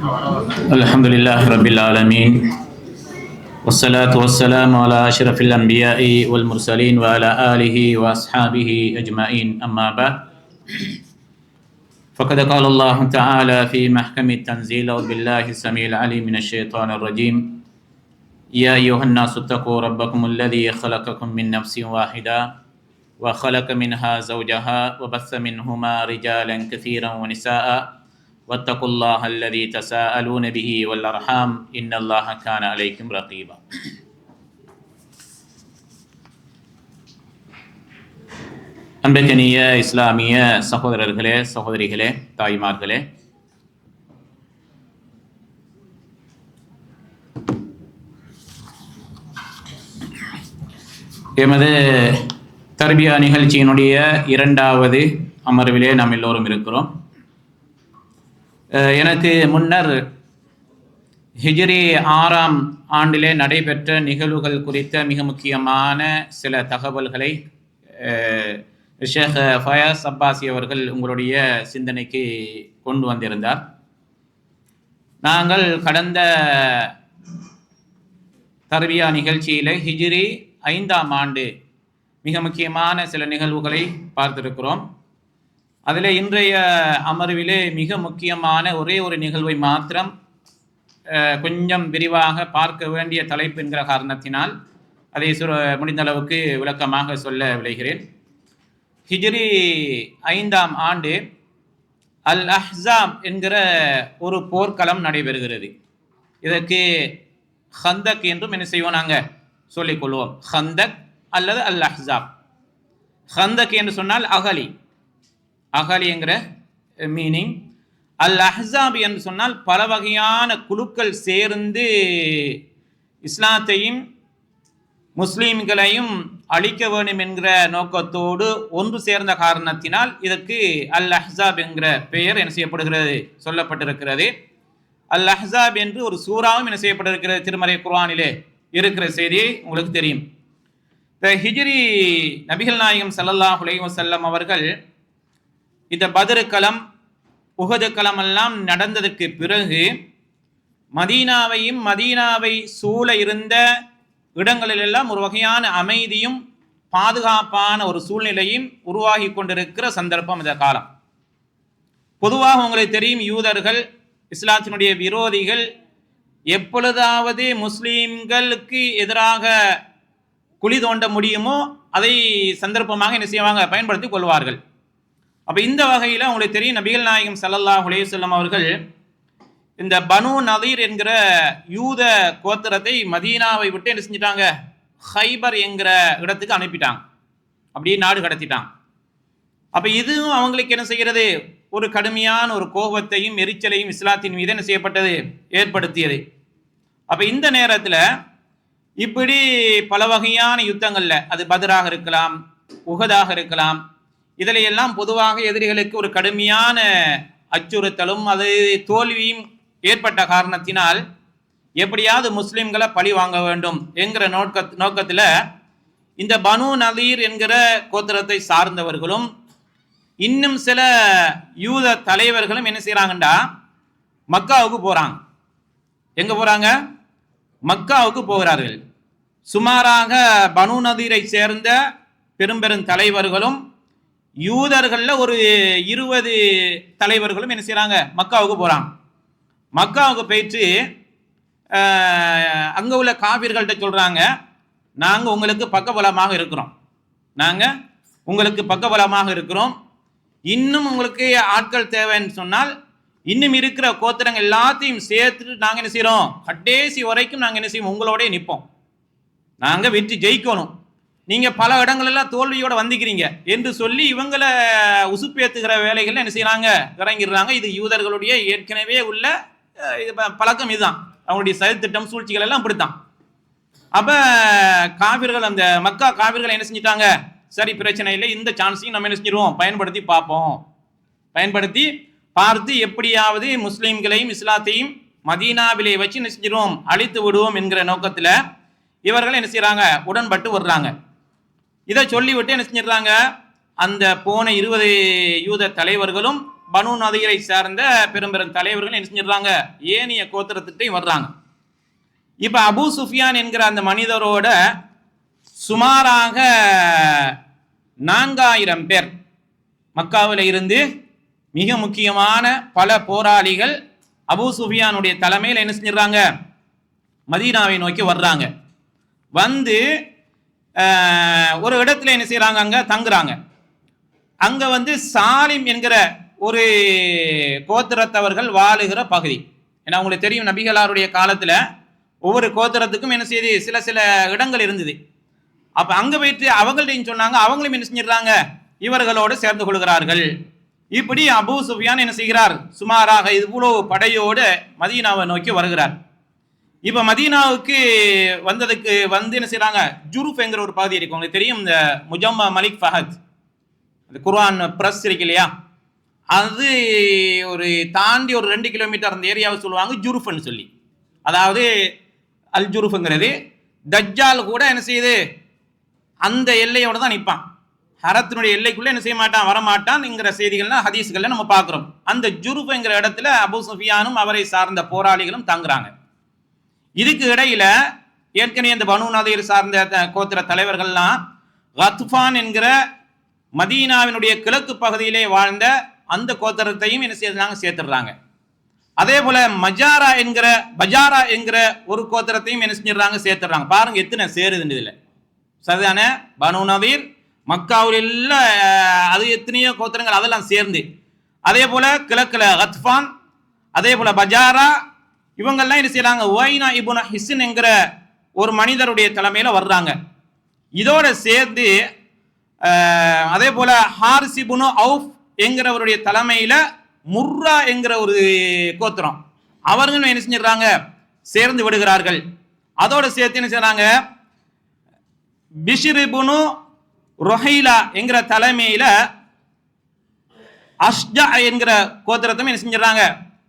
الحمد لله رب العالمين والصلاة والسلام على أشرف الأنبياء والمرسلين وعلى آله وأصحابه أجمعين أما بعد فقد قال الله تعالى في محكم التنزيل أعوذ بالله السميع العليم من الشيطان الرجيم يا أيها الناس اتقوا ربكم الذي خلقكم من نفس واحدة وخلق منها زوجها وبث منهما رجالا كثيرا ونساء واتقوا الله الذي تساءلون به والأرحام إن الله كان عليكم رقيبا அன்பிற்கனிய இஸ்லாமிய சகோதரர்களே சகோதரிகளே தாய்மார்களே எமது தர்பியா நிகழ்ச்சியினுடைய இரண்டாவது அமர்விலே நாம் எல்லோரும் இருக்கிறோம் அஹ் எனக்கு முன்னர் ஹிஜ்ரி ஆறாம் ஆண்டிலே நடைபெற்ற நிகழ்வுகள் குறித்த மிக முக்கியமான சில தகவல்களை ஷேக் ஃபயாஸ் அப்பாசி அவர்கள் உங்களுடைய சிந்தனைக்கு கொண்டு வந்திருந்தார். நாங்கள் கடந்த தர்பியா நிகழ்ச்சியில் ஹிஜ்ரி ஐந்தாம் ஆண்டு மிக முக்கியமான சில நிகழ்வுகளை பார்த்திருக்கிறோம். அதில் இன்றைய அமர்விலே மிக முக்கியமான ஒரே ஒரு நிகழ்வை மாத்திரம் கொஞ்சம் விரிவாக பார்க்க வேண்டிய தலைப்பு என்கிற காரணத்தினால் அதை சுர முடிந்த அளவுக்கு விளக்கமாக சொல்ல விளைகிறேன் ஹிஜ்ரி ஐந்தாம் ஆண்டு அல் அஹ்ஸாம் என்கிற ஒரு போர்க்களம் நடைபெறுகிறது. இதற்கு ஹந்தக் என்றும் என்ன செய்வோம் நாங்கள் சொல்லிக்கொள்வோம் ஹந்தக் அல்லது அல் அஹ்ஸாப் ஹந்தக் என்று சொன்னால் அகலி. அகலிங்கிற மீனிங் அல் அஹாப் என்று சொன்னால் பல வகையான குழுக்கள் சேர்ந்து இஸ்லாத்தையும் முஸ்லீம்களையும் அழிக்க வேண்டும் என்கிற நோக்கத்தோடு ஒன்று சேர்ந்த காரணத்தினால் இதற்கு அல் அஹ்ஸாப் என்கிற பெயர் என்ன செய்யப்படுகிறது? சொல்லப்பட்டிருக்கிறது. அல் அஹ்ஸாப் என்று ஒரு சூறாவும் என்ன செய்யப்பட்டிருக்கிறது? திருமறை குர்ஆனிலே இருக்கிற செய்தி உங்களுக்கு தெரியும். இந்த ஹிஜ்ரி நபிகள் நாயகம் சல்லல்லாஹ் உலகம் செல்லம் அவர்கள் இந்த பதிருக்களம் களம் எல்லாம் நடந்ததற்கு பிறகு மதீனாவையும் மதீனாவை சூழ இருந்த இடங்களிலெல்லாம் ஒரு வகையான அமைதியும் பாதுகாப்பான ஒரு சூழ்நிலையும் உருவாகி கொண்டிருக்கிற சந்தர்ப்பம் இந்த காலம். பொதுவாக உங்களுக்கு தெரியும் யூதர்கள் இஸ்லாத்தினுடைய விரோதிகள் எப்பொழுதாவது முஸ்லீம்களுக்கு எதிராக குழி தோண்ட முடியுமோ அதை சந்தர்ப்பமாக என்ன செய்வாங்க? பயன்படுத்தி கொள்வார்கள். அப்போ இந்த வகையில் உங்களுக்கு தெரியும் நபிகள் நாயகம் சல்லல்லா அலைஹி அவர்கள் இந்த பனு நதீர் என்கிற யூத கோத்திரத்தை மதீனாவை விட்டு என்ன செஞ்சிட்டாங்க? ஹைபர் என்கிற இடத்துக்கு அனுப்பிட்டாங்க. அப்படியே நாடு கடத்திட்டாங்க. அப்போ இதுவும் அவங்களுக்கு என்ன செய்கிறது ஒரு கடுமையான ஒரு கோபத்தையும் எரிச்சலையும் இஸ்லாத்தின் மீது என்ன செய்யப்பட்டது? ஏற்படுத்தியது. அப்போ இந்த நேரத்தில் இப்படி பல வகையான யுத்தங்களில் அது பதராக இருக்கலாம் உகதாக இருக்கலாம் இதிலையெல்லாம் பொதுவாக எதிரிகளுக்கு ஒரு கடுமையான அச்சுறுத்தலும் அது தோல்வியும் ஏற்பட்ட காரணத்தினால் எப்படியாவது முஸ்லிம்களை பழி வாங்க வேண்டும் என்கிற நோக்க நோக்கத்தில் இந்த பனு நதீர் என்கிற கோத்திரத்தை சார்ந்தவர்களும் இன்னும் சில யூத தலைவர்களும் என்ன செய்கிறாங்கண்டா மக்காவுக்கு போகிறாங்க எங்கே போகிறாங்க மக்காவுக்கு போகிறார்கள். சுமாராக பனு நதீரை சேர்ந்த பெரும்பெரும் தலைவர்களும் யூதர்களில் ஒரு இருபது தலைவர்களும் என்ன செய்கிறாங்க மக்காவுக்கு போகிறாங்க மக்காவுக்கு போயிட்டு அங்கே உள்ள காவிர்கள்ட்ட சொல்கிறாங்க நாங்கள் உங்களுக்கு பக்கபலமாக இருக்கிறோம். நாங்கள் உங்களுக்கு பக்கபலமாக இருக்கிறோம். இன்னும் உங்களுக்கு ஆட்கள் தேவைன்னு சொன்னால் இன்னும் இருக்கிற கோத்திரங்கள் எல்லாத்தையும் சேர்த்துட்டு நாங்கள் என்ன செய்கிறோம் கடைசி வரைக்கும் நாங்கள் என்ன செய்வோம்? உங்களோடய நிற்போம் நாங்கள் வெற்றி ஜெயிக்கணும். நீங்கள் பல இடங்களெல்லாம் தோல்வியோட வந்துக்கிறீங்க என்று சொல்லி இவங்களை உசுப்பேத்துகிற வேலைகள் என்ன செய்யறாங்க? இறங்கிடுறாங்க. இது யூதர்களுடைய ஏற்கனவே உள்ள இது ப- பழக்கம் இதுதான். அவங்களுடைய செயல்திட்டம் சூழ்ச்சிகள் எல்லாம் அப்படித்தான். அப்ப காவிர்கள் அந்த மக்கா காவிர்கள் என்ன செஞ்சிட்டாங்க? சரி பிரச்சனை இல்லை. இந்த சான்ஸையும் நம்ம என்ன செஞ்சிருவோம்? பயன்படுத்தி பார்ப்போம். பயன்படுத்தி பார்த்து எப்படியாவது முஸ்லீம்களையும் இஸ்லாத்தையும் மதீனாவிலே வச்சு என்ன செஞ்சிருவோம்? அழித்து விடுவோம் என்கிற நோக்கத்தில் இவர்கள் என்ன செய்கிறாங்க உடன்பட்டு வர்றாங்க இதை சொல்லிவிட்டு என்ன செஞ்சிடுறாங்க அந்த போன இருபது யூத தலைவர்களும் பனு நதியரை சார்ந்த பெரும்பெரும் தலைவர்கள் என்ன செஞ்சிடுறாங்க ஏனைய கோத்திரத்திட்டையும் வர்றாங்க. இப்ப அபு சுஃபியான் என்கிற அந்த மனிதரோட சுமாராக நான்காயிரம் பேர் மக்காவில் இருந்து மிக முக்கியமான பல போராளிகள் அபு சுஃபியானுடைய தலைமையில் என்ன செஞ்சிடறாங்க மதீனாவை நோக்கி வர்றாங்க. வந்து ஒரு இடத்துல என்ன செய்கிறாங்க அங்கே? தங்குறாங்க. அங்கே வந்து சாலிம் என்கிற ஒரு கோத்திரத்தவர்கள் வாழுகிற பகுதி. ஏன்னா உங்களுக்கு தெரியும் நபிகளாருடைய காலத்தில் ஒவ்வொரு கோத்திரத்துக்கும் என்ன செய்யுது சில சில இடங்கள் இருந்தது. அப்போ அங்கே போயிட்டு அவங்கள்டின்னு சொன்னாங்க? அவங்களும் என்ன செஞ்சிடுறாங்க? இவர்களோடு சேர்ந்து கொள்கிறார்கள். இப்படி அபூ சுஃபியான் என்ன செய்கிறார்? சுமாராக இவ்வளவு படையோடு மதீனாவை நோக்கி வருகிறார். இப்ப மதீனாவுக்கு வந்ததுக்கு வந்து என்ன செய்கிறாங்க ஜுருஃப் என்கிற ஒரு பகுதி இருக்கு. உங்களுக்கு தெரியும் இந்த முஜம்மா மலிக் ஃபஹத். அந்த குர்ஆன் பிரஸ் இருக்கு இல்லையா? அது ஒரு தாண்டி ஒரு ரெண்டு கிலோமீட்டர் அந்த ஏரியாவை சொல்லுவாங்க ஜுருஃப்னு சொல்லி. அதாவது அல் ஜுருஃப்ங்கிறது தஜ்ஜால் கூட என்ன செய்யுது? அந்த எல்லையோட தான் நிற்பான் ஹரத்தினுடைய எல்லைக்குள்ளே என்ன செய்ய மாட்டான் வரமாட்டான்ங்கிற செய்திகள்லாம் ஹதீஸ்கள்ல நம்ம பார்க்குறோம். அந்த ஜுருஃப்ங்கிற இடத்துல அபு சுஃபியானும் அவரை சார்ந்த போராளிகளும் தங்குறாங்க. இதுக்கு இடையில ஏற்கனவே இந்த பனு நதீர் சார்ந்த த- கோத்திர தலைவர்கள்லாம் கத்ஃபான் என்கிற மதீனாவினுடைய கிழக்கு பகுதியிலே வாழ்ந்த அந்த கோத்திரத்தையும் என்ன செய்யறாங்க சேர்த்துடுறாங்க. அதே போல மஜாரா என்கிற பஜாரா என்கிற ஒரு கோத்திரத்தையும் என்ன செஞ்சிடறாங்க சேர்த்துடுறாங்க. பாருங்க எத்தனை சேருதுன்னு இதுல. சரிதானே? பனு நதீர் மக்காவில் உள்ள அது எத்தனையோ கோத்திரங்கள் அதெல்லாம் சேர்ந்து. அதே போல கிழக்குல ஹத்ஃபான் அதே போல பஜாரா இவங்கெல்லாம் என்ன செய்யறாங்க ஒய்னா இபுன ஹிஸ்ன் என்கிற ஒரு மனிதருடைய தலைமையில வர்றாங்க. இதோட சேர்ந்து அதே போல ஹாரிசிபுனு அவுஃப் என்கிறவருடைய தலைமையில முர்ரா என்கிற ஒரு கோத்திரம். அவர்களும் என்ன செஞ்சிடறாங்க? சேர்ந்து விடுகிறார்கள். அதோட சேர்த்து என்ன செய்றாங்க? பிஷிரிபுனு ரொஹைலா என்கிற தலைமையில அஷ்ஜா என்கிற கோத்திரத்தையும் என்ன செஞ்சிடறாங்க?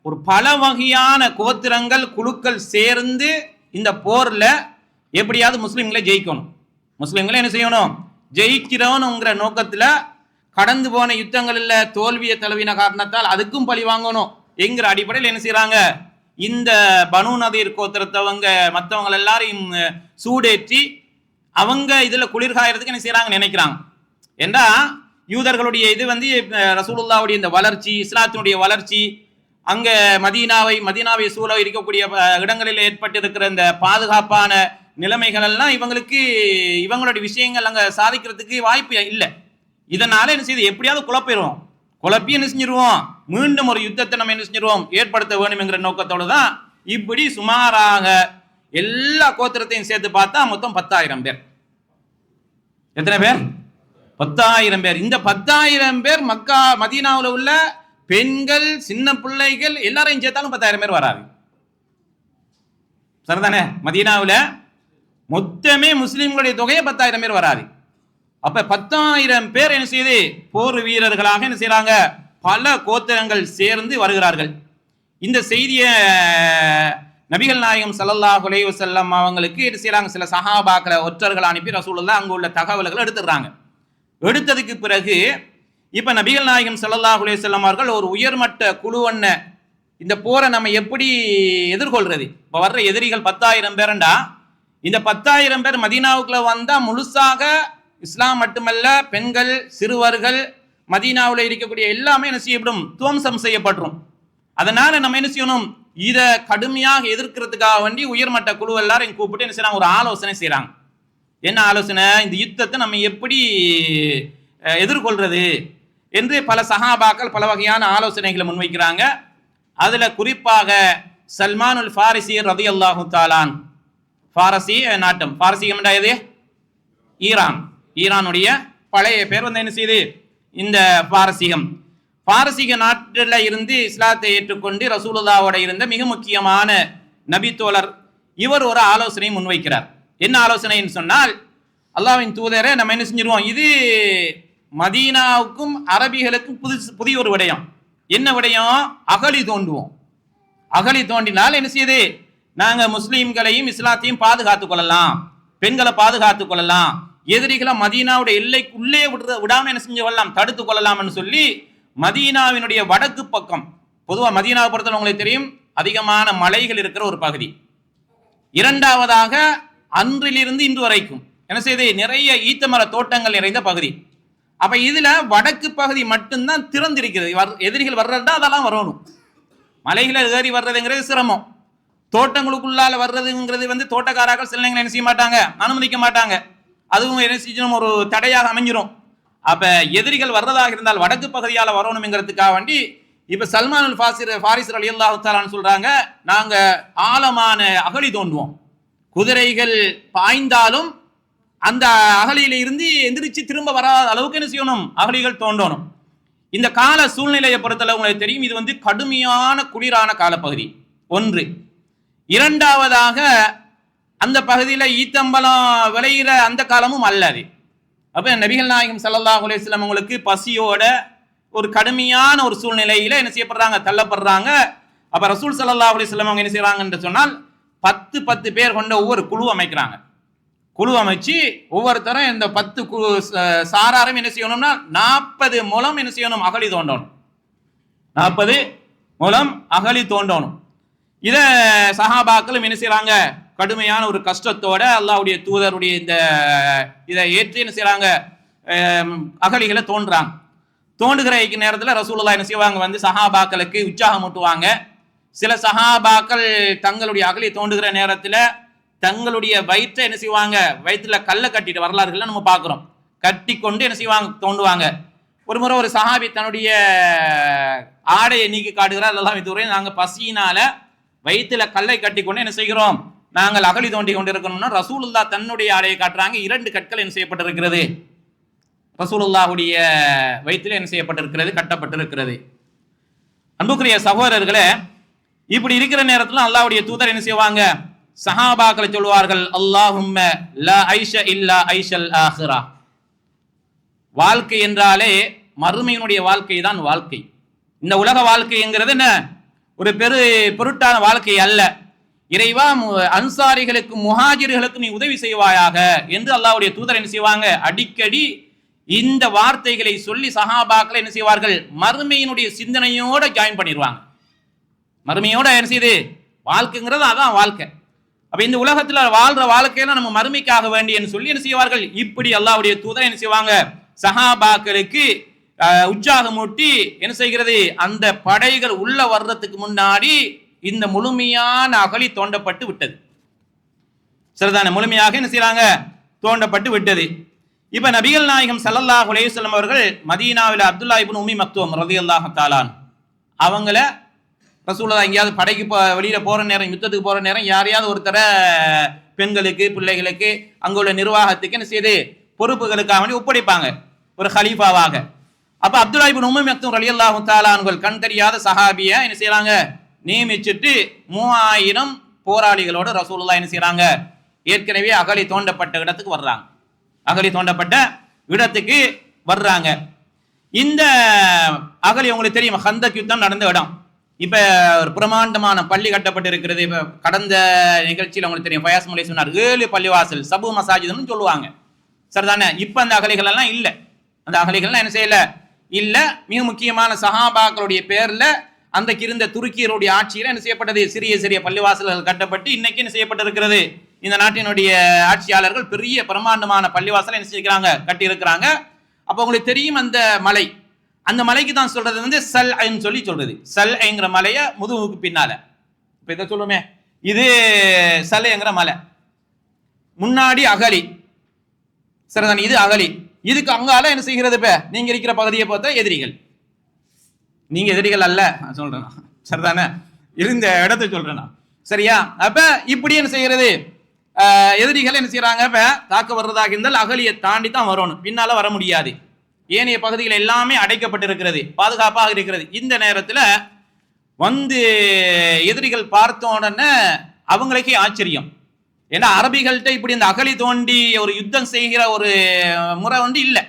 ஒரு பல வகையான கோத்திரங்கள் குழுக்கள் சேர்ந்து இந்த போரில் எப்படியாவது முஸ்லீம்களை ஜெயிக்கணும். முஸ்லீம்களை என்ன செய்யணும்? ஜெயிக்கிறோனுங்கிற நோக்கத்தில் கடந்து போன யுத்தங்களில் தோல்வியை தழுவின காரணத்தால் அதுக்கும் பழி வாங்கணும் என்கிற அடிப்படையில் என்ன செய்கிறாங்க இந்த பனு நதீர் கோத்திரத்தவங்க மற்றவங்க எல்லாரையும் சூடேற்றி அவங்க இதில் குளிர்காயறதுக்கு என்ன செய்கிறாங்க நினைக்கிறாங்க. ஏண்டா? யூதர்களுடைய இது வந்து ரசூலுல்லாவுடைய இந்த வளர்ச்சி இஸ்லாத்தினுடைய வளர்ச்சி அங்க மதீனாவை மதீனாவை சூழ இருக்கக்கூடிய இடங்களில் ஏற்பட்டிருக்கிற இந்த பாதுகாப்பான நிலைமைகள் எல்லாம் இவங்களுக்கு இவங்களுடைய விஷயங்கள் அங்க சாதிக்கிறதுக்கு வாய்ப்பு இல்லை. இதனால என்ன செய்யுது எப்படியாவது குழப்பிடுவோம். குழப்பி என்ன செஞ்சிருவோம்? மீண்டும் ஒரு யுத்தத்தை நம்ம என்ன செஞ்சிருவோம்? ஏற்படுத்த வேணுங்கிற நோக்கத்தோடு தான் இப்படி சுமாராக எல்லா கோத்திரத்தையும் சேர்த்து பார்த்தா மொத்தம் பத்தாயிரம் பேர். எத்தனை பேர்? பத்தாயிரம் பேர். இந்த பத்தாயிரம் பேர் மக்கா மதீனாவில் உள்ள பெண்கள் சின்ன பிள்ளைகள் எல்லாரையும் சேர்த்தாலும் பத்தாயிரம் பேர் வராது. சரிதானே? மதீனாவில் மொத்தமே முஸ்லீம்களுடைய தொகையை பத்தாயிரம் பேர் வராது. அப்ப பத்தாயிரம் பேர் என்ன செய்யுது போர் வீரர்களாக என்ன செய்யறாங்க பல கோத்திரங்கள் சேர்ந்து வருகிறார்கள். இந்த செய்தியை நபிகள் நாயகம் ஸல்லல்லாஹு அலைஹி செல்லம் அவங்களுக்கு என்ன செய்யறாங்க சில சஹாபாக்களை ஒற்றர்கள் அனுப்பி ரசூலுல்லாஹ் அங்கே உள்ள தகவல்களை எடுத்துடுறாங்க. எடுத்ததுக்கு பிறகு இப்ப நபிகள் நாயகம் ஸல்லல்லாஹு அலைஹி அவர்கள் ஒரு உயர்மட்ட குழுவண்ண இந்த போரை நம்ம எப்படி எதிர்கொள்றது? இப்ப வர்ற எதிரிகள் பத்தாயிரம் பேரண்டா? இந்த பத்தாயிரம் பேர் மதீனாவுக்குள்ள வந்தா முழுசாக இஸ்லாம் மட்டுமல்ல பெண்கள் சிறுவர்கள் மதீனாவில் இருக்கக்கூடிய எல்லாமே என்ன செய்யப்படும்? துவம்சம் செய்யப்பட்டுரும். அதனால நம்ம என்ன செய்யணும்? இதை கடுமையாக எதிர்க்கிறதுக்காக வேண்டி உயர்மட்ட குழு எல்லாரும் கூப்பிட்டு என்ன செய்யறாங்க ஒரு ஆலோசனை செய்கிறாங்க என்ன ஆலோசனை? இந்த யுத்தத்தை நம்ம எப்படி எதிர்கொள்றது? என்று பல சஹாபாக்கள் பல வகையான ஆலோசனைகளை முன்வைக்கிறாங்க. அதுல குறிப்பாக சல்மானுல் ஃபாரிசி ரதி அல்லாஹு தாலான். ஃபாரசி நாட்டம். பாரசீகம் எது ஈரான். ஈரானுடைய பழைய பேர் வந்து என்ன செய்யுது இந்த பாரசீகம் பாரசீக நாட்டில் இருந்து இஸ்லாத்தை ஏற்றுக்கொண்டு ரசூலுல்லாவோட இருந்த மிக முக்கியமான நபி தோழர் இவர் ஒரு ஆலோசனை முன்வைக்கிறார். என்ன ஆலோசனைன்னு சொன்னால் அல்லாவின் தூதரை நம்ம என்ன செஞ்சிருவோம்? இது மதீனாவுக்கும் அரபிகளுக்கும் புதுசு புதிய ஒரு விடயம். என்ன விடயம்? அகழி தோண்டுவோம். அகழி தோண்டினால் என்ன செய்யுது? நாங்கள் முஸ்லீம்களையும் இஸ்லாத்தையும் பாதுகாத்துக் கொள்ளலாம். பெண்களை பாதுகாத்துக் கொள்ளலாம். எதிரிகளை மதீனாவுடைய எல்லைக்குள்ளே விடுற விடாமல் என்ன செஞ்சு கொள்ளலாம்? தடுத்து கொள்ளலாம்னு சொல்லி மதீனாவினுடைய வடக்கு பக்கம் பொதுவாக மதீனாவை பொறுத்தவரை உங்களுக்கு தெரியும் அதிகமான மலைகள் இருக்கிற ஒரு பகுதி. இரண்டாவதாக அன்றிலிருந்து இன்று வரைக்கும் என்ன செய்யுது? நிறைய ஈத்தமர தோட்டங்கள் நிறைந்த பகுதி. அப்ப இதுல வடக்கு பகுதி மட்டும்தான் திறந்திருக்கிறது. வர்- எதிரிகள் வர்றதுதான் அதெல்லாம் வரணும். மலைகளை ஏறி வர்றதுங்கிறது சிரமம். தோட்டங்களுக்குள்ளால வர்றதுங்கிறது வந்து தோட்டக்காரர்கள் சில நேரங்கள் என்ன செய்ய மாட்டாங்க? அனுமதிக்க மாட்டாங்க. அதுவும் என்ன செய்யணும்? ஒரு தடையாக அமைஞ்சிரும். அப்ப எதிரிகள் வர்றதாக இருந்தால் வடக்கு பகுதியால் வரணுங்கிறதுக்காக வேண்டி இப்ப சல்மான் ஃபாசிர் ஃபாரிசர் அலி அல்லாஹாலான்னு சொல்றாங்க நாங்க ஆழமான அகழி தோண்டுவோம். குதிரைகள் பாய்ந்தாலும் அந்த அகலியில இருந்து எந்திரிச்சு திரும்ப வராத அளவுக்கு என்ன செய்யணும்? அகழிகள் தோண்டணும் இந்த கால சூழ்நிலையை பொறுத்தளவு உங்களுக்கு தெரியும். இது வந்து கடுமையான குளிரான காலப்பகுதி. ஒன்று. இரண்டாவதாக அந்த பகுதியில் ஈத்தம்பலம் விளையிற அந்த காலமும் அல்ல அது. நபிகள் நாயகம் சல்லா அலைஹி வஸல்லம் உங்களுக்கு பசியோட ஒரு கடுமையான ஒரு சூழ்நிலையில் என்ன செய்யப்படுறாங்க? தள்ளப்படுறாங்க. அப்போ ரசூல் சல்லா அலைஹி வஸல்லம் அவங்க என்ன செய்றாங்க சொன்னால் பத்து பத்து பேர் கொண்ட ஒவ்வொரு குழு அமைக்கிறாங்க. குழு அமைச்சு ஒவ்வொருத்தரும் இந்த பத்து குழு ச- சாராரும் என்ன செய்யணும்னா நாற்பது முலம் என்ன செய்யணும்? அகழி தோண்டணும். நாற்பது மூலம் அகழி தோண்டணும். இதை சஹாபாக்களும் என்ன செய்யறாங்க? கடுமையான ஒரு கஷ்டத்தோட அல்லாவுடைய தூதருடைய இந்த இதை ஏற்றி என்ன செய்யறாங்க? அகழிகளை தோண்டுறாங்க தோண்டுகிற நேரத்தில் ரசூலுல்லாஹ் என்ன செய்வாங்க? வந்து சஹாபாக்களுக்கு உற்சாகம் ஊட்டுவாங்க. சில சஹாபாக்கள் தங்களுடைய அகழி தோண்டுகிற நேரத்தில் தங்களுடைய வயிற்றை என்ன செய்வாங்க? வயிற்றுல கல்லை கட்டிட்டு வரலாறுகளை நம்ம பார்க்குறோம். கட்டி கொண்டு என்ன செய்வாங்க? தோண்டுவாங்க. ஒரு முறை ஒரு சஹாபி தன்னுடைய ஆடையை நீக்கி காட்டுகிறார். எல்லாம் இதுவரை நாங்கள் பசியினால வயிற்றுல கல்லை கட்டி கொண்டு என்ன செய்கிறோம்? நாங்கள் அகழி தோண்டி இருக்கணும்னா ரசூலுல்லா தன்னுடைய ஆடையை காட்டுறாங்க. இரண்டு கற்கள் என்ன செய்யப்பட்டிருக்கிறது? ரசூலுல்லாவுடைய வயிற்றில் என்ன செய்யப்பட்டிருக்கிறது? கட்டப்பட்டிருக்கிறது. அன்புக்குரிய சகோதரர்களே இப்படி இருக்கிற நேரத்தில் அல்லாவுடைய தூதர் என்ன செய்வாங்க? சஹாபாக்களை சொல்வார்கள் அல்லாஹும் ஐஷ இல்லா ஐஷல் வாழ்க்கை என்றாலே மறுமையினுடைய வாழ்க்கை தான் வாழ்க்கை. இந்த உலக வாழ்க்கைங்கிறது என்ன? ஒரு பெரு பொருட்டான வாழ்க்கை அல்ல. இறைவா அன்சாரிகளுக்கு முஹாஜிர்களுக்கு நீ உதவி செய்வாயாக என்று அல்லாவுடைய தூதர் என்ன செய்வாங்க? அடிக்கடி இந்த வார்த்தைகளை சொல்லி சஹாபாக்களை என்ன செய்வார்கள்? மறுமையினுடைய சிந்தனையோட ஜாயின் பண்ணிடுவாங்க மறுமையோட என்ன செய்யுது வாழ்க்கைங்கிறது அதான் வாழ்க்கை. அப்ப இந்த உலகத்துல வாழ்ற வாழ்க்கையில நம்ம மறுமைக்காக வேண்டியன்னு சொல்லி என்ன செய்வார்கள்? இப்படி அல்லாவுடைய தூதர் என்ன செய்வாங்க? சஹாபாக்களுக்கு அஹ், உற்சாகமூட்டி என்ன செய்கிறது? அந்த படைகள் உள்ள வர்றதுக்கு முன்னாடி இந்த முழுமையான அகழி தோண்டப்பட்டு விட்டது. சரிதான? முழுமையாக என்ன செய்யறாங்க தோண்டப்பட்டு விட்டது. இப்ப நபிகள் நாயகம் சல்லல்லாஹ் உலேசல்லம் அவர்கள் மதீனாவில் அப்துல்லா உமி உம்மி மக்தும் ரலியல்லாஹு தாலான் அவங்கள ரசூலா எங்கேயாவது படைக்கு போ வெளியில் போகிற நேரம் யுத்தத்துக்கு போகிற நேரம் யாரையாவது ஒருத்தரை பெண்களுக்கு பிள்ளைகளுக்கு அங்குள்ள நிர்வாகத்துக்கு என்ன செய்து பொறுப்புகளுக்காக வேண்டி ஒப்படைப்பாங்க. ஒரு ஹலீஃபாவாக. அப்போ அப்துல்லா இப்னு உம்மி மக்தும் ரலியல்லாஹு தாலான்கள் கண் தெரியாத சஹாபியை என்ன செய்கிறாங்க நியமிச்சுட்டு மூவாயிரம் போராளிகளோட ரசூலுல்லா என்ன செய்கிறாங்க ஏற்கனவே அகழி தோண்டப்பட்ட இடத்துக்கு வர்றாங்க. அகழி தோண்டப்பட்ட இடத்துக்கு வர்றாங்க. இந்த அகழி உங்களுக்கு தெரியும்? ஹந்தக் யுத்தம் நடந்த இடம். இப்ப ஒரு பிரமாண்டமான பள்ளி கட்டப்பட்டு இருக்கிறது இப்ப கடந்த நிகழ்ச்சியில் உங்களுக்கு தெரியும். ஃபயாஸ் மொழி சொன்னார். ஏழு பள்ளிவாசல் சபு மசாஜிதம்னு சொல்லுவாங்க. சரிதானே இப்ப அந்த அகலிகள் எல்லாம் இல்லை. அந்த அகலிகள்லாம் என்ன செய்யல? இல்லை மிக முக்கியமான சஹாபாக்களுடைய பேர்ல அந்த இருந்த துருக்கியருடைய ஆட்சியில என்ன செய்யப்பட்டது? சிறிய சிறிய பள்ளிவாசல்கள் கட்டப்பட்டு இன்னைக்கு என்ன செய்யப்பட்டிருக்கிறது? இந்த நாட்டினுடைய ஆட்சியாளர்கள் பெரிய பிரமாண்டமான பள்ளிவாசலை என்ன செய்கிறாங்க கட்டி இருக்கிறாங்க அப்போ உங்களுக்கு தெரியும் அந்த மலை. அந்த மலைக்கு தான் சொல்றது வந்து சல் ஐன்னு சொல்லி சொல்றது. சல் ஐங்கிற மலைய முதுகுக்கு பின்னால. இப்ப இதை சொல்லுமே. இது சல்லைங்கிற மலை. முன்னாடி அகலி. சரிதான் இது அகலி. இதுக்கு அங்கால என்ன செய்கிறது இப்ப? நீங்க இருக்கிற பகுதியை பார்த்தா எதிரிகள். நீங்க எதிரிகள் அல்ல நான் சொல்றேன். சரிதானே? இருந்த இடத்தை சொல்றேன் சரியா? அப்ப இப்படி என்ன செய்கிறது? எதிரிகள் என்ன செய்யறாங்க இப்ப? தாக்க வர்றதாக இருந்தால் அகலியை தாண்டி தான் வரணும். பின்னால வர முடியாது. ஏனைய பகுதிகள் எல்லாமே அடைக்கப்பட்டிருக்கிறது பாதுகாப்பாக இருக்கிறது. இந்த நேரத்தில் வந்து எதிரிகள் பார்த்த உடனே அவங்களுக்கே ஆச்சரியம். ஏன்னா அரபிகள்கிட்ட இப்படி இந்த அகழி தோண்டி ஒரு யுத்தம் செய்கிற ஒரு முறை வந்து இல்லை.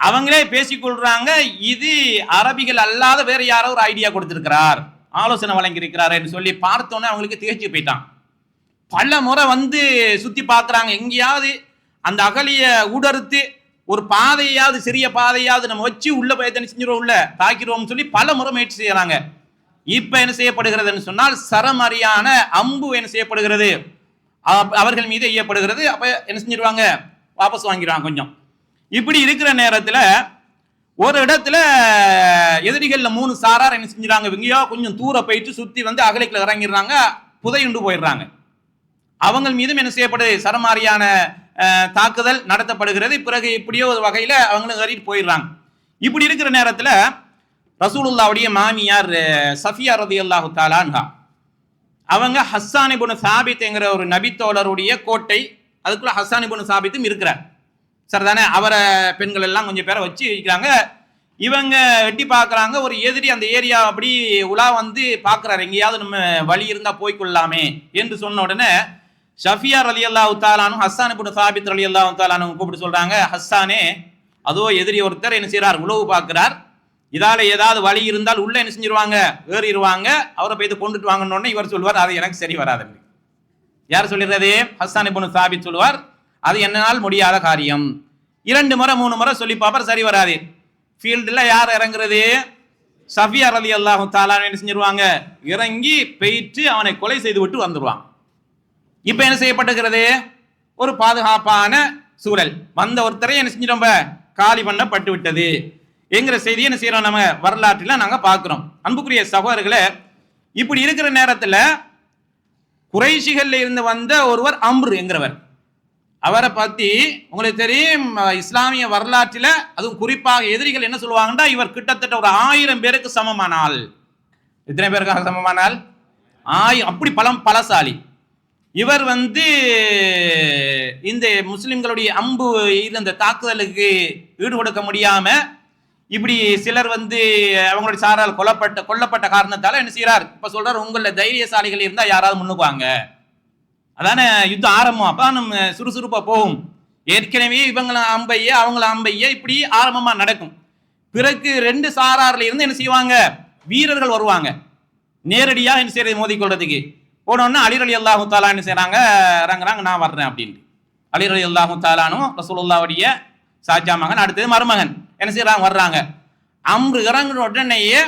அவங்களே பேசிக்கொள்றாங்க இது அரபிகள் அல்லாத வேற யாரோ ஒரு ஐடியா கொடுத்திருக்கிறார் ஆலோசனை வழங்கியிருக்கிறார் என்று சொல்லி பார்த்தோன்னே அவங்களுக்கு திகைச்சு போயிட்டான். பல முறை வந்து சுற்றி பார்க்குறாங்க. எங்கேயாவது அந்த அகலியை ஊடறுத்து ஒரு பாதையாவது சிறிய பாதையாவது நம்ம வச்சு உள்ள போய் என்ன செஞ்சிருவோம் உள்ள? தாக்கிடுவோம்னு சொல்லி பல முறை முயற்சி செய்யறாங்க. இப்ப என்ன செய்யப்படுகிறதுன்னு சொன்னால் சரமறியான அம்பு என்ன செய்யப்படுகிறது? அவர்கள் மீது எய்யப்படுகிறது. அப்ப என்ன செஞ்சிருவாங்க? வாபஸ் வாங்கிடுவாங்க கொஞ்சம். இப்படி இருக்கிற நேரத்துல ஒரு இடத்துல எதிரிகள்ல மூணு சாரார் என்ன செஞ்சுறாங்க எங்கேயோ கொஞ்சம் தூர போயிட்டு சுத்தி வந்து அகலைக்குள்ள இறங்கிடுறாங்க. புதையுண்டு போயிடுறாங்க. அவங்க மீதும் என்ன செய்யப்படுது? சரமாரியான தாக்குதல் நடத்தப்படுகிறது. பிறகு இப்படியோ ஒரு வகையில் அவங்களும் ஏறிட்டு போயிடுறாங்க. இப்படி இருக்கிற நேரத்தில் ரசூலுல்லாவுடைய மாமியார் சஃபியா ரதி அல்லாஹு தாலான்ஹா அவங்க ஹஸ்ஸான் இப்னு சாபித்ங்கிற ஒரு நபித்தோழருடைய கோட்டை அதுக்குள்ள ஹஸ்ஸான் சாபித்தும் இருக்கிறார். சரிதானே? அவரை பெண்கள் எல்லாம் கொஞ்சம் பேரை வச்சு வைக்கிறாங்க இவங்க எட்டி பார்க்குறாங்க ஒரு எதிரி அந்த ஏரியா அப்படி உலா வந்து பார்க்குறாரு. எங்கேயாவது நம்ம வழி இருந்தால் போய்க்கொள்ளலாமே என்று சொன்ன உடனே ஷஃபியா அலி அல்லா உத்தாலானும் ஹஸ்ஸான் இப்படி சாபித் அலி அல்லா உத்தாலானும் கூப்பிட்டு சொல்றாங்க ஹஸ்ஸானே அதோ எதிரி ஒருத்தர் என்ன செய்யறார் உழவு பார்க்கிறார். இதால ஏதாவது வழி இருந்தால் உள்ள என்ன செஞ்சிருவாங்க? ஏறிடுவாங்க அவரை போய் கொண்டுட்டு வாங்கணும்னு இவர் சொல்வார் அது எனக்கு சரி வராது யார் சொல்லிடுறது? ஹஸ்ஸான் இப்னு சாபித் சொல்லுவார் அது என்னால் முடியாத காரியம். இரண்டு முறை மூணு முறை சொல்லி பார்ப்பார் சரி வராது. ஃபீல்டில் யார் இறங்குறது? சஃபியா அலி அல்லாஹு தாலான்னு என்ன செஞ்சிருவாங்க? இறங்கி போயிட்டு அவனை கொலை செய்து விட்டு வந்துடுவான் இப்போ என்ன செய்யப்பட்டுகிறது ஒரு பாதுகாப்பான சூழல். வந்த ஒருத்தரை என்ன செஞ்சிடும் காலி பண்ணப்பட்டு விட்டது. என்கிற செய்தியை என்ன செய்யறோம் நம்ம வரலாற்றில் நாங்க பார்க்குறோம். அன்புக்குரிய சகோதரர்களை இப்படி இருக்கிற நேரத்துல குறைஷிகள்ல இருந்து வந்த ஒருவர் அம்ரு என்கிறவர். அவரை பத்தி உங்களுக்கு தெரியும் இஸ்லாமிய வரலாற்றில் அதுவும் குறிப்பாக எதிரிகள் என்ன சொல்லுவாங்கன்னா இவர் கிட்டத்தட்ட ஒரு ஆயிரம் பேருக்கு சமமானால். எத்தனை பேருக்காக சமமானால்? ஆய் அப்படி பலம் பலசாலி. இவர் வந்து இந்த முஸ்லிம்களுடைய அம்பு இந்த தாக்குதலுக்கு ஈடு கொடுக்க முடியாம இப்படி சிலர் வந்து அவங்களுடைய சாரால் கொல்லப்பட்ட கொல்லப்பட்ட காரணத்தால என்ன செய்யறார் இப்ப சொல்றாரு உங்கள தைரியசாலிகள் இருந்தா யாராவது முன்னுக்குவாங்க. அதானே யுத்தம் ஆரம்பம். அப்ப நம்ம சுறுசுறுப்பா போகும். ஏற்கனவே இவங்கள அம்பைய அவங்கள அம்பைய இப்படி ஆரம்பமா நடக்கும். பிறகு ரெண்டு சாரார்ல இருந்து என்ன செய்வாங்க? வீரர்கள் வருவாங்க. நேரடியா என்ன செய்யறது? மோதிக்கொள்றதுக்கு போனோன்னா அலிர் அலி அல்லாஹு தாலான்னு என்ன இறங்குறாங்க நான் வர்றேன் அப்படின்ட்டு. அலிர் அலி அல்லாஹு தாலானும் ரசூலுல்லாவுடைய சாஜா மகன் அடுத்தது மருமகன். என்ன செய்கிறாங்க வர்றாங்க. அம்பு இறங்குன உடனேயே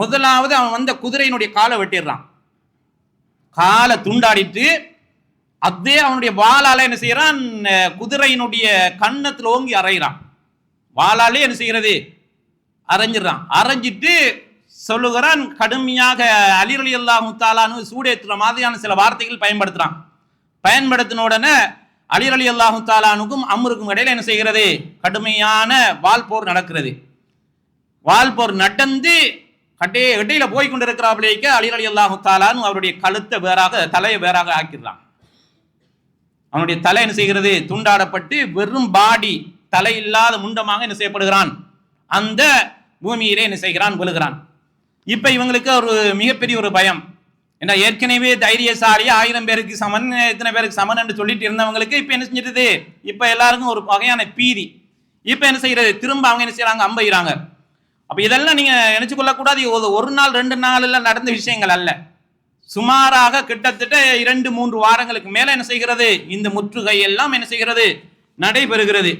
முதலாவது அவன் வந்த குதிரையினுடைய காலை வெட்டிடுறான். காலை துண்டாடிட்டு அதே அவனுடைய வாளால் என்ன செய்கிறான் குதிரையினுடைய கன்னத்தில் ஓங்கி அரைகிறான் வாளாலே என்ன செய்கிறது? அரைஞ்சிடுறான். அரைஞ்சிட்டு சொல்லுகிறான் கடுமையாக அலிரலி அல்லா முத்தாலான்னு சூடேற்றுற மாதிரியான சில வார்த்தைகள் பயன்படுத்துகிறான் பயன்படுத்தின உடனே அலிரலி அலி அல்லாஹு தாலானுக்கும் அம்ருக்கும் இடையில என்ன செய்கிறது? கடுமையான வால் போர் நடக்கிறது. வால் போர் நடந்து கட்டே இடையில போய் கொண்டிருக்கிறாப்லேக்க அலிரலி அலி அல்லாஹு அவருடைய கழுத்தை வேறாக தலையை வேறாக ஆக்கிடுறான். அவனுடைய தலை என்ன செய்கிறது? துண்டாடப்பட்டு வெறும் பாடி தலை இல்லாத முண்டமாக என்ன செய்யப்படுகிறான்? அந்த பூமியிலே என்ன செய்கிறான்? விழுகிறான். இப்ப இவங்களுக்கு ஒரு மிகப்பெரிய ஒரு பயம். ஏன்னா ஏற்கனவே தைரியசாலி ஆயிரம் பேருக்கு சமன் எத்தனை பேருக்கு சமன் என்று சொல்லிட்டு இருந்தவங்களுக்கு இப்ப என்ன செஞ்சிருது? இப்ப எல்லாருக்கும் ஒரு வகையான பீதி. இப்ப என்ன செய்யறது? திரும்ப அவங்க என்ன செய்யறாங்க? அம்பைகிறாங்க. அப்ப இதெல்லாம் நீங்க நினைச்சு கொள்ளக்கூடாது ஒரு- ஒரு நாள் ரெண்டு நாள்ல நடந்த விஷயங்கள் அல்ல. சுமாராக கிட்டத்தட்ட இரண்டு மூன்று வாரங்களுக்கு மேல என்ன செய்கிறது? இந்த முற்றுகை எல்லாம் என்ன செய்கிறது? நடைபெறுகிறது.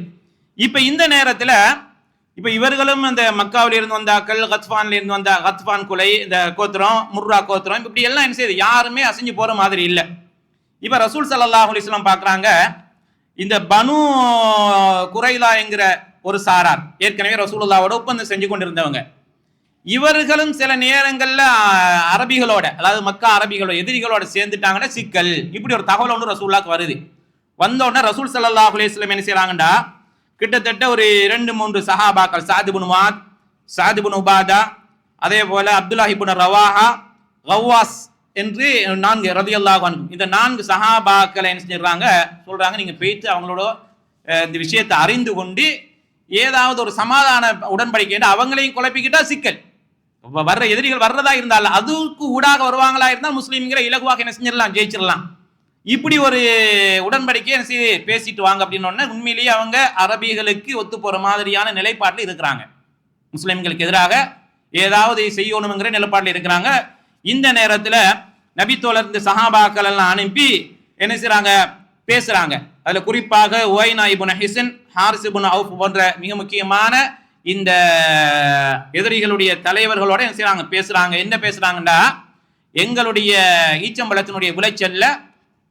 இப்ப இந்த நேரத்துல இப்ப இவர்களும் அந்த மக்காவில இருந்து வந்தாக்கள் கத்பான்ல இருந்து வந்த கத்பான் குலை இந்த கோத்திரம் முர்ரா கோத்திரம் இப்படி எல்லாம் என்ன செய்யுது? யாருமே அசைஞ்சு போற மாதிரி இல்லை. இப்ப ரசூல் ஸல்லல்லாஹு அலிஸ்லாம் பார்க்குறாங்க இந்த பனு குறைலா என்கிற ஒரு சாரார் ஏற்கனவே ரசூலுல்லாவோட ஒப்பந்தம் செஞ்சு கொண்டிருந்தவங்க. இவர்களும் சில நேரங்களில் அரபிகளோட அதாவது மக்கா அரபிகளோட எதிரிகளோட சேர்ந்துட்டாங்கன்னா சிக்கல். இப்படி ஒரு தகவல் ஒன்று ரசூல்லாக்கு வருது. வந்த உடனே ரசூல் ஸல்லல்லாஹு அலைஹி என்ன செய்றாங்கடா கிட்டத்தட்ட ஒரு இரண்டு மூன்று சஹாபாக்கள் சாதிபுன் மாத் சாதிபுன் உபாதா அதே போல அப்துல்லாஹிபுன் ரவாஹா ரவாஸ் என்று நான்கு ரதியல்லாஹு இந்த நான்கு சஹாபாக்களை என்ன செஞ்சிடறாங்க சொல்றாங்க நீங்க பேச்சு அவங்களோட இந்த விஷயத்தை அறிந்து கொண்டு ஏதாவது ஒரு சமாதான உடன்படிக்கை அவங்களையும் குழப்பிக்கிட்டா சிக்கல். வர்ற எதிரிகள் வர்றதா இருந்தால் அதுக்கு ஊடாக வருவாங்களா இருந்தால் முஸ்லீம்ங்கிற இலகுவாக என்ன செஞ்சிடலாம் ஜெயிச்சிடலாம். இப்படி ஒரு உடன்படிக்கை என்ன செய்து பேசிட்டு வாங்க அப்படின்னு உண்மையிலேயே அவங்க அரபிகளுக்கு ஒத்து போற மாதிரியான நிலைப்பாட்டில் இருக்கிறாங்க. முஸ்லிம்களுக்கு எதிராக ஏதாவது செய்யணுங்கிற நிலைப்பாட்டில் இருக்கிறாங்க. இந்த நேரத்துல நபித்தோழர் இந்த சஹாபாக்கள் எல்லாம் அனுப்பி என்ன செய்யறாங்க பேசுறாங்க. அதுல குறிப்பாக ஓய்னா இபுன் ஹிசன் ஹாரிஸ் இபுன் அவுப் போன்ற மிக முக்கியமான இந்த எதிரிகளுடைய தலைவர்களோட என்ன செய்யறாங்க பேசுறாங்க. என்ன பேசுறாங்கன்னா எங்களுடைய ஈச்சம்பழத்தினுடைய விளைச்சல்ல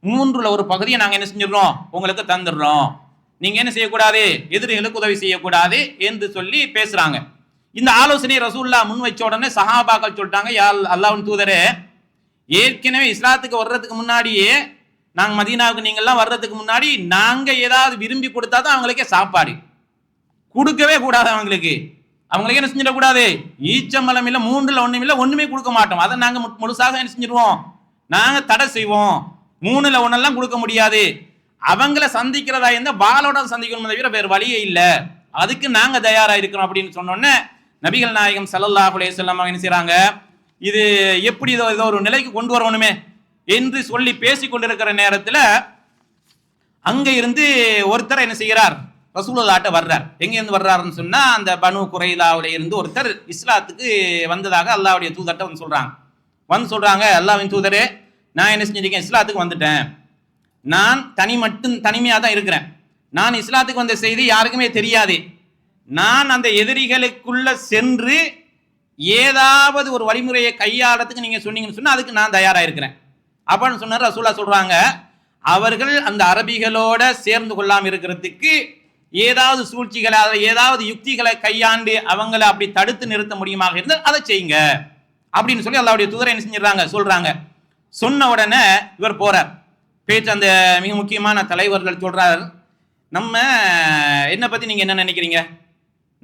மூன்றுல ஒரு பகுதியை நாங்க என்ன செஞ்சிடறோம்? உங்களுக்கு தந்துடுறோம். நீங்க என்ன செய்யக்கூடாது? எதிரிகளுக்கு உதவி செய்யக்கூடாது என்று சொல்லி பேசுறாங்க. இந்த ஆலோசனை ரசூல்லா முன் வச்ச உடனே சஹாபாக்கள் சொல்லிட்டாங்க யா அல்லாவின் தூதரே ஏற்கனவே இஸ்லாத்துக்கு வர்றதுக்கு முன்னாடியே நாங்க மதீனாவுக்கு நீங்கள்லாம் வர்றதுக்கு முன்னாடி நாங்க ஏதாவது விரும்பி கொடுத்தா தான் அவங்களுக்கே சாப்பாடு. கொடுக்கவே கூடாது அவங்களுக்கு. அவங்களுக்கு என்ன செஞ்சிடக்கூடாது? ஈச்சம்பழம் இல்லை மூன்றுல ஒண்ணும் இல்லை ஒண்ணுமே கொடுக்க மாட்டோம். அதை நாங்க மு- முழுசாக என்ன செஞ்சிருவோம்? நாங்க தடை செய்வோம். மூணுல ஒன்னெல்லாம் கொடுக்க முடியாது. அவங்கள சந்திக்கிறதா இருந்தா பாலோட சந்திக்கணும் தவிர வேறு வழியே இல்லை. அதுக்கு நாங்க தயாரா இருக்கிறோம் அப்படின்னு சொன்னோன்னே நபிகள் நாயகம் சல்லல்லா அலைஹி வஸல்லம் என்ன செய்கிறாங்க இது எப்படி இதோ இதோ ஒரு நிலைக்கு கொண்டு வரணுமே என்று சொல்லி பேசி கொண்டிருக்கிற நேரத்துல அங்க இருந்து ஒருத்தர் என்ன செய்கிறார்? ரசூலுல்லாட்ட வர்றார். எங்க இருந்து வர்றாருன்னு சொன்னா அந்த பனு குறைலாவுல இருந்து ஒருத்தர் இஸ்லாத்துக்கு வந்ததாக அல்லாவுடைய தூதர்ட்ட வந்து சொல்றாங்க. வந்து சொல்றாங்க அல்லாவின் தூதரே நான் என்ன செஞ்சிருக்கேன்? இஸ்லாத்துக்கு வந்துட்டேன். நான் தனி மட்டும் தனிமையாக தான் இருக்கிறேன். நான் இஸ்லாத்துக்கு வந்த செய்தி யாருக்குமே தெரியாது. நான் அந்த எதிரிகளுக்குள்ள சென்று ஏதாவது ஒரு வழிமுறையை கையாளறதுக்கு நீங்கள் சொன்னீங்கன்னு சொன்னால் அதுக்கு நான் தயாராக இருக்கிறேன் அப்படின்னு சொன்னார் ரசூலா சொல்கிறாங்க அவர்கள் அந்த அரபிகளோட சேர்ந்து கொள்ளாமல் இருக்கிறதுக்கு ஏதாவது சூழ்ச்சிகளை அதை ஏதாவது யுக்திகளை கையாண்டு அவங்கள அப்படி தடுத்து நிறுத்த முடியுமாக இருந்தால் அதை செய்யுங்க. அப்படின்னு சொல்லி அல்லாவுடைய தூதரை என்ன செஞ்சிடறாங்க? சொல்கிறாங்க சொன்ன உடனே இவர் போறார். பேச்சு அந்த மிக முக்கியமான தலைவர்கள் சொல்றார் நம்ம என்னை பத்தி நீங்க என்ன நினைக்கிறீங்க?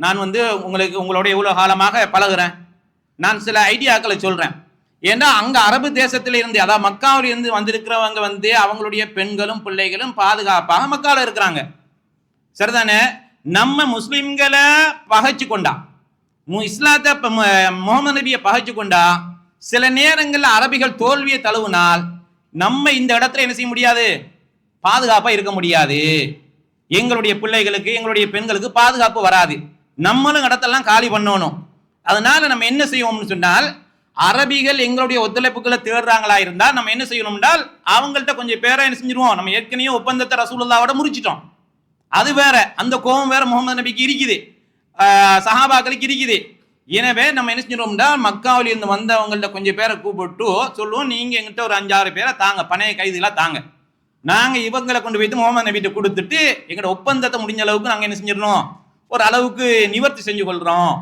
நான் வந்து உங்களுக்கு உங்களோட இவ்வளோ காலமாக பழகுறேன். நான் சில ஐடியாக்களை சொல்றேன். ஏன்னா அங்க அரபு தேசத்துல இருந்து அதாவது மக்காவில் இருந்து வந்திருக்கிறவங்க வந்து அவங்களுடைய பெண்களும் பிள்ளைகளும் பாதுகாப்பாக மக்காவில் இருக்கிறாங்க. சரிதானே? நம்ம முஸ்லிம்களை பகைச்சு கொண்டா இஸ்லாத்தை முகமது நபியை பகைச்சு கொண்டா சில நேரங்களில் அரபிகள் தோல்வியை தழுவினால் நம்ம இந்த இடத்துல என்ன செய்ய முடியாது? பாதுகாப்பாக இருக்க முடியாது. எங்களுடைய பிள்ளைகளுக்கு எங்களுடைய பெண்களுக்கு பாதுகாப்பு வராது. நம்மளும் இடத்தெல்லாம் காலி பண்ணணும். அதனால நம்ம என்ன செய்வோம்னு சொன்னால் அரபிகள் எங்களுடைய ஒத்துழைப்புகளை தேடுறாங்களா இருந்தால் நம்ம என்ன செய்யணும்னால் அவங்கள்ட்ட கொஞ்சம் பேரை என்ன செஞ்சிருவோம். நம்ம ஏற்கனவே ஒப்பந்தத்தை ரசூலுல்லாவோட முறிச்சிட்டோம். அது வேற. அந்த கோபம் வேற முகமது நபிக்கு இருக்குது. சஹாபாக்களுக்கு இருக்குது. எனவே நம்ம என்ன செஞ்சிருவோம்னா மக்காவில இருந்து வந்தவங்கள்ட்ட கொஞ்சம் பேரை கூப்பிட்டு சொல்லுவோம் நீங்க எங்கிட்ட ஒரு அஞ்சாறு பேரை தாங்க பணைய கைதிகளா தாங்க. நாங்க இவங்களை கொண்டு போயிட்டு முகமது நபிட்டு கொடுத்துட்டு எங்களோட ஒப்பந்தத்தை முடிஞ்ச அளவுக்கு நாங்க என்ன செஞ்சிடணும் ஒரு அளவுக்கு நிவர்த்தி செஞ்சு கொள்றோம்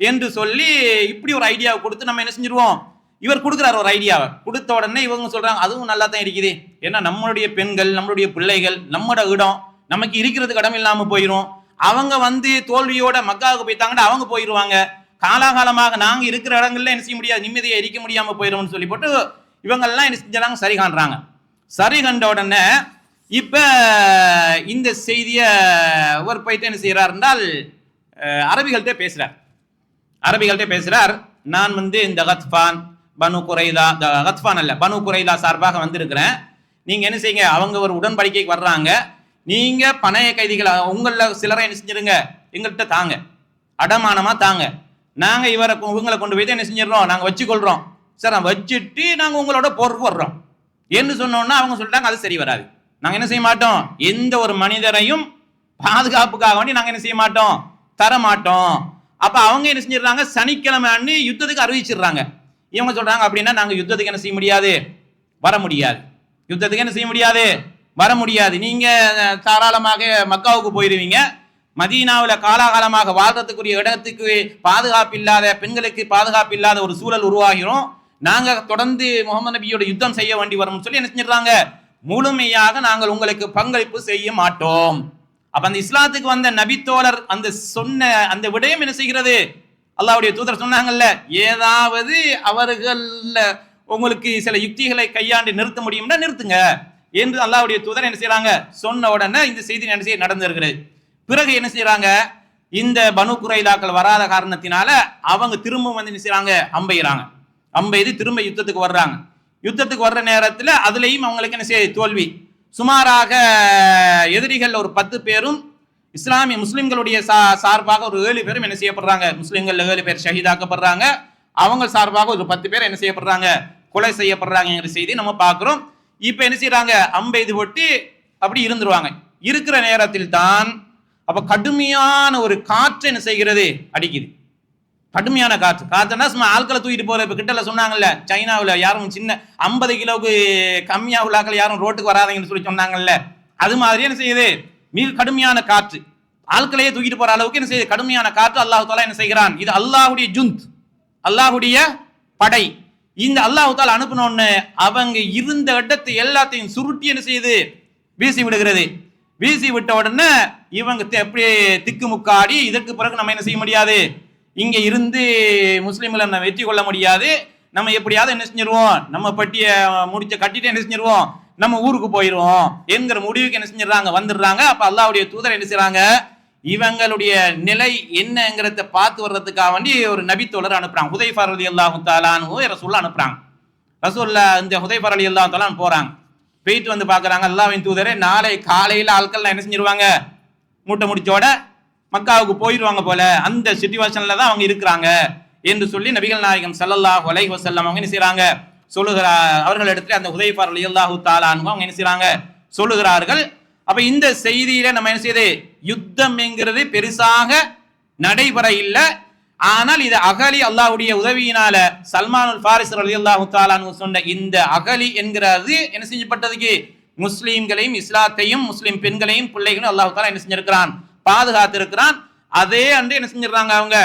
என்று சொல்லி இப்படி ஒரு ஐடியாவை கொடுத்து நம்ம என்ன செஞ்சிருவோம்? இவர் கொடுக்குறாரு ஒரு ஐடியாவை கொடுத்த உடனே இவங்க சொல்றாங்க அதுவும் நல்லா தான் இருக்குது. ஏன்னா நம்மளுடைய பெண்கள் நம்மளுடைய பிள்ளைகள் நம்மளோட இடம் நமக்கு இருக்கிறதுக்கு இடம் இல்லாம போயிடும் அவங்க வந்து தோல்வியோட மக்காவுக்கு போயிட்டாங்கன்னா அவங்க போயிடுவாங்க காலாகாலமாக நாங்கள் இருக்கிற இடங்கள்ல என்ன செய்ய முடியாது நிம்மதியை எரிக்க முடியாமல் போயிடும்னு சொல்லி போட்டு இவங்கெல்லாம் என்ன செஞ்சாங்க? சரி காண்றாங்க. சரி கண்ட உடனே இப்ப இந்த செய்தியை ஒரு போயிட்டு என்ன செய்கிறார் என்றால் அரபிகள்கிட்ட பேசுறார். அரபிகள்கிட்ட பேசுறார். நான் வந்து இந்த கத்பான் பனு குறைலா த- கத்பான் அல்ல பனு குறைலா சார்பாக வந்திருக்கிறேன். நீங்கள் என்ன செய்யுங்க? அவங்க ஒரு உடன்படிக்கைக்கு வர்றாங்க. நீங்கள் பணைய கைதிகளை உங்களில் சிலரை என்ன செஞ்சிருங்க? எங்கள்கிட்ட தாங்க. அடமானமாக தாங்க. நாங்கள் இவரை உங்களை இவங்களை கொண்டு போய் என்ன செஞ்சிடறோம்? நாங்கள் வச்சுக்கொள்கிறோம் சார் வச்சுட்டு நாங்கள் உங்களோட போருக்கு வர்றோம். என்று சொன்னோன்னா அவங்க சொல்லிட்டாங்க அது சரி வராது. நாங்கள் என்ன செய்ய மாட்டோம்? எந்த ஒரு மனிதரையும் பாதுகாப்புக்காக வேண்டி நாங்கள் என்ன செய்ய மாட்டோம்? தர மாட்டோம். அப்போ அவங்க என்ன செஞ்சிடுறாங்க? சனிக்கிழமை அன்னு யுத்தத்துக்கு அறிவிச்சிடுறாங்க. இவங்க சொல்கிறாங்க அப்படின்னா நாங்கள் யுத்தத்துக்கு என்ன செய்ய முடியாது? வர முடியாது. யுத்தத்துக்கு என்ன செய்ய முடியாது? வர முடியாது. நீங்கள் தாராளமாக மக்காவுக்கு போயிடுவீங்க மதீனாவில் காலாகாலமாக வாழ்றதுக்குரிய இடத்துக்கு பாதுகாப்பு இல்லாத பெண்களுக்கு பாதுகாப்பு இல்லாத ஒரு சூழல் உருவாகிறோம். நாங்கள் தொடர்ந்து முகமது நபியோட யுத்தம் செய்ய வேண்டி வரும்னு சொல்லி என்ன செஞ்சிடறாங்க? முழுமையாக நாங்கள் உங்களுக்கு பங்களிப்பு செய்ய மாட்டோம். அப்ப அந்த இஸ்லாத்துக்கு வந்த நபித்தோழர் அந்த சொன்ன அந்த விடயம் என்ன செய்கிறது? அல்லாவுடைய தூதர் சொன்னாங்கல்ல ஏதாவது அவர்கள்ல உங்களுக்கு சில யுக்திகளை கையாண்டு நிறுத்த முடியும்னா நிறுத்துங்க. என்று அல்லாவுடைய தூதர் என்ன செய்யறாங்க சொன்ன உடனே இந்த செய்தி என்ன செய்ய நடந்திருக்கிறது. பிறகு என்ன செய்யறாங்க இந்த பனு குறைதாக்கள் வராத காரணத்தினால அவங்க திரும்ப வந்து என்ன செய்யறாங்க அம்பெய்றாங்க. அம்பெய்து திரும்ப யுத்தத்துக்கு வர்றாங்க. யுத்தத்துக்கு வர்ற நேரத்தில் அதுலேயும் அவங்களுக்கு என்ன செய்ய தோல்வி. சுமாராக எதிரிகள் ஒரு பத்து பேரும் இஸ்லாமிய முஸ்லிம்களுடைய சா சார்பாக ஒரு ஏழு பேரும் என்ன செய்யப்படுறாங்க? முஸ்லிம்கள் ஏழு பேர் ஷஹீதாக்கப்படுறாங்க. அவங்க சார்பாக ஒரு பத்து பேர் என்ன செய்யப்படுறாங்க? கொலை செய்யப்படுறாங்கிற செய்தி நம்ம பார்க்குறோம். இப்போ என்ன செய்றாங்க? அம்பெய்து ஒட்டி அப்படி இருந்துருவாங்க. இருக்கிற நேரத்தில் தான் அப்ப கடுமையான ஒரு காற்று என்ன செய்கிறது? அடிக்குது. கடுமையான காற்று. காற்றுனா சும்மா ஆட்களை தூக்கிட்டு போற இப்ப கிட்டல சொன்னாங்கல்ல சைனாவில் யாரும் சின்ன ஐம்பது கிலோவுக்கு கம்மியா உள்ள ஆட்கள் யாரும் ரோட்டுக்கு வராதீங்கன்னு சொல்லி சொன்னாங்கல்ல அது மாதிரி என்ன செய்யுது? மிக கடுமையான காற்று. ஆட்களையே தூக்கிட்டு போற அளவுக்கு என்ன செய்யுது? கடுமையான காற்று அல்லாஹு தாலா என்ன செய்கிறான்? இது அல்லாஹுடைய ஜுந்த் அல்லாஹுடைய படை. இந்த அல்லாஹு தாலா அனுப்பினோன்னு அவங்க இருந்த இடத்தை எல்லாத்தையும் சுருட்டி என்ன செய்யுது? வீசி விடுகிறது. வீசி விட்ட உடனே இவங்க தி- அப்படியே திக்குமுக்காடி இதற்கு பிறகு நம்ம என்ன செய்ய முடியாது? இங்கே இருந்து முஸ்லீம்களை நம்ம வெற்றி கொள்ள முடியாது. நம்ம எப்படியாவது என்ன செஞ்சிருவோம்? நம்ம பட்டியை முடிச்ச கட்டிட்டு என்ன செஞ்சிருவோம்? நம்ம ஊருக்கு போயிடுவோம் என்கிற முடிவுக்கு என்ன செஞ்சிடறாங்க? வந்துடுறாங்க. அப்போ அல்லாவுடைய தூதர் என்ன செய்யறாங்க இவங்களுடைய நிலை என்னங்கிறத பார்த்து வர்றதுக்காக வேண்டி ஒரு நபித்தோழர் அனுப்புறாங்க. ஹுதைஃபர் அலி அல்லாஹு தாலானு ரசூல்லா அனுப்புறாங்க. ரசூல்லா இந்த ஹுதைஃபர் அலி அல்லாஹு தாலான்னு போறாங்க. போயிட்டு வந்து பார்க்குறாங்க. அல்லாவின் தூதரே நாளை காலையில் ஆட்கள் என்ன செஞ்சிருவாங்க? மூட்டை முடிச்சோட மக்காவுக்கு போயிடுவாங்க போல. அந்த சுச்சுவேஷனில் தான் அவங்க இருக்கிறாங்க. என்று சொல்லி நபிகள் நாயகம் ஸல்லல்லாஹு ஒலை வஸல்லம் அவங்க என்ன செய்கிறாங்க சொல்லுகிறார் அவர்கள் இடத்துல அந்த உதயபார் ரலியல்லாஹு தாலான்னு அவங்க என்ன செய்கிறாங்க சொல்லுகிறார்கள். அப்போ இந்த செய்தியில நம்ம என்ன செய்யுது? யுத்தம் என்கிறது பெருசாக நடைபெற இல்லை. ஆனால் இது அகலி அல்லாஹுடைய உதவியினால சல்மானுல் ஃபாரிஸ் ரலியல்லாஹு தாலான் சொன்ன இந்த அகலி என்கிறது என்ன செஞ்சப்பட்டதுக்கு? முஸ்லீம்களையும் இஸ்லாத்தையும் முஸ்லீம் பெண்களையும் பிள்ளைகளையும் அல்லாஹு தாலா என்ன செஞ்சிருக்கிறான்? பாதுகாத்திருக்கிறான். அதே அன்று என்ன செஞ்சிடறாங்க அவங்க?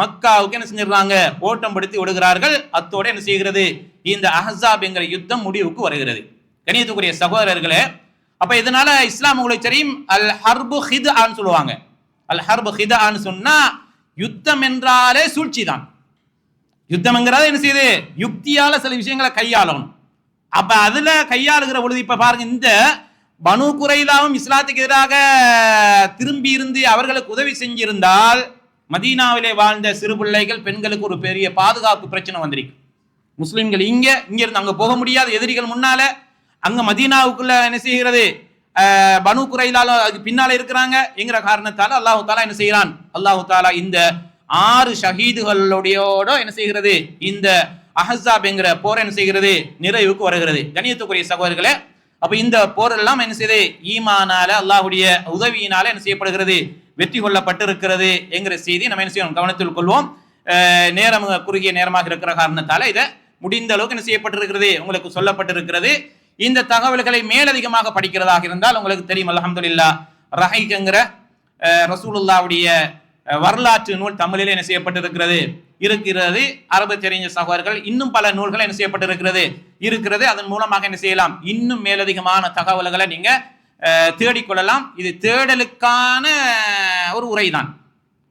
மக்காவுக்கு என்ன செஞ்சிடறாங்க? ஓட்டம் படுத்தி விடுகிறார்கள். அத்தோடு என்ன செய்கிறது? இந்த அஹசாப் என்கிற யுத்தம் முடிவுக்கு வருகிறது. கணியத்துக்குரிய சகோதரர்களே அப்ப இதனால இஸ்லாம் உங்களுக்கு தெரியும் அல் ஹர்பு ஹித் சொல்லுவாங்க. அல் ஹர்பு ஹிதான்னு சொன்னா யுத்தம் என்றாலே சூழ்ச்சி தான் யுத்தம்ங்கிறத என்ன செய்யுது யுக்தியால சில விஷயங்களை கையாளணும். அப்ப அதுல கையாளுகிற பொழுது இப்ப பாருங்க இந்த பனு குறைலாவும் இஸ்லாத்துக்கு எதிராக திரும்பி இருந்து அவர்களுக்கு உதவி செஞ்சிருந்தால் மதீனாவிலே வாழ்ந்த சிறு பிள்ளைகள் பெண்களுக்கு ஒரு பெரிய பாதுகாப்பு பிரச்சனை வந்திருக்கு. முஸ்லிம்கள் இங்க இங்க இருந்து அங்க போக முடியாத. எதிரிகள் முன்னால அங்க மதீனாவுக்குள்ள என்ன செய்கிறது? பனு குறையிலால அதுக்கு பின்னால இருக்கிறாங்க. என்கிற காரணத்தால அல்லாஹு தாலா என்ன செய்கிறான்? அல்லாஹு தாலா இந்த ஆறு ஷஹீதுகளுடையோட என்ன செய்கிறது? இந்த அஹசாப் என்கிற போர் என்ன செய்கிறது? நிறைவுக்கு வருகிறது. கணியத்துக்குரிய சகோதரர்களே அப்ப இந்த போர் எல்லாம் என்ன செய்யுது ஈமானால அல்லாஹுடைய உதவியினால என்ன செய்யப்படுகிறது? வெற்றி கொள்ளப்பட்டிருக்கிறது என்கிற செய்தி நம்ம என்ன செய்யணும்? கவனத்தில் கொள்வோம். நேரம் குறுகிய நேரமாக இருக்கிற காரணத்தால இதை முடிந்த அளவுக்கு என்ன செய்யப்பட்டிருக்கிறது? உங்களுக்கு சொல்லப்பட்டிருக்கிறது. இந்த தகவல்களை மேலதிகமாக படிக்கிறதாக இருந்தால் உங்களுக்கு தெரியும் அலமதுல்லா ரஹைக்குங்கிற ரசூலுல்லாவுடைய வரலாற்று நூல் தமிழில் என்ன செய்யப்பட்டிருக்கிறது? இருக்கிறது. அரபு தெரிஞ்ச சகோதரர்கள் இன்னும் பல நூல்கள் என்ன செய்யப்பட்டிருக்கிறது? இருக்கிறது. அதன் மூலமாக என்ன செய்யலாம்? இன்னும் மேலதிகமான தகவல்களை நீங்க தேடிக்கொள்ளலாம். இது தேடலுக்கான ஒரு உரைதான்.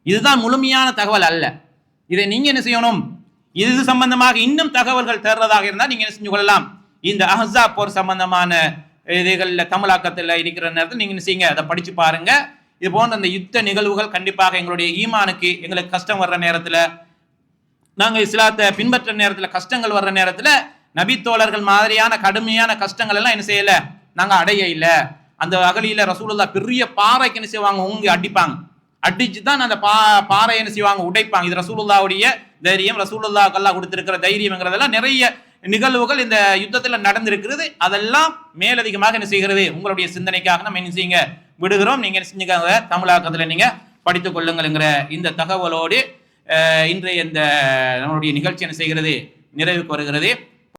இதுதான் முழுமையான தகவல் அல்ல. இதை நீங்க என்ன செய்யணும்? இது சம்பந்தமாக இன்னும் தகவல்கள் தேடுறதாக இருந்தால் நீங்க என்ன செஞ்சு கொள்ளலாம்? இந்த அஹசா போர் சம்பந்தமான இதுகளில் தமிழாக்கத்தில் இருக்கிற நேரத்தில் நீங்கள் என்ன செய்யுங்க? அதை படித்து பாருங்க. இது போன்ற அந்த யுத்த நிகழ்வுகள் கண்டிப்பாக எங்களுடைய ஈமானுக்கு எங்களுக்கு கஷ்டம் வர்ற நேரத்தில் நாங்கள் இஸ்லாத்தை பின்பற்ற நேரத்தில் கஷ்டங்கள் வர்ற நேரத்தில் நபித்தோழர்கள் மாதிரியான கடுமையான கஷ்டங்கள் எல்லாம் என்ன செய்யலை? நாங்கள் அடைய இல்லை. அந்த அகலியில் ரசூலுல்லா பெரிய பாறைக்கு என்ன செய்வாங்க? ஊங்கி அடிப்பாங்க. அடிச்சு தான் அந்த பா பாறை என்ன செய்வாங்க? உடைப்பாங்க. இது ரசூலுல்லாவுடைய தைரியம். ரசூலுல்லாக்கெல்லாம் கொடுத்துருக்கிற தைரியம்ங்கிறதெல்லாம் நிறைய நிகழ்வுகள் இந்த யுத்தத்துல நடந்திருக்கிறது. அதெல்லாம் மேலதிகமாக என்ன செய்கிறது? உங்களுடைய சிந்தனைக்காக நம்ம என்ன செய்யுங்க? விடுகிறோம். நீங்க என்ன செஞ்சுக்காங்க? தமிழாக்கத்துல நீங்க படித்துக் கொள்ளுங்கள்ங்கிற இந்த தகவலோடு இன்றைய இந்த நம்மளுடைய நிகழ்ச்சி என்ன செய்கிறது? நிறைவுக்கு வருகிறது.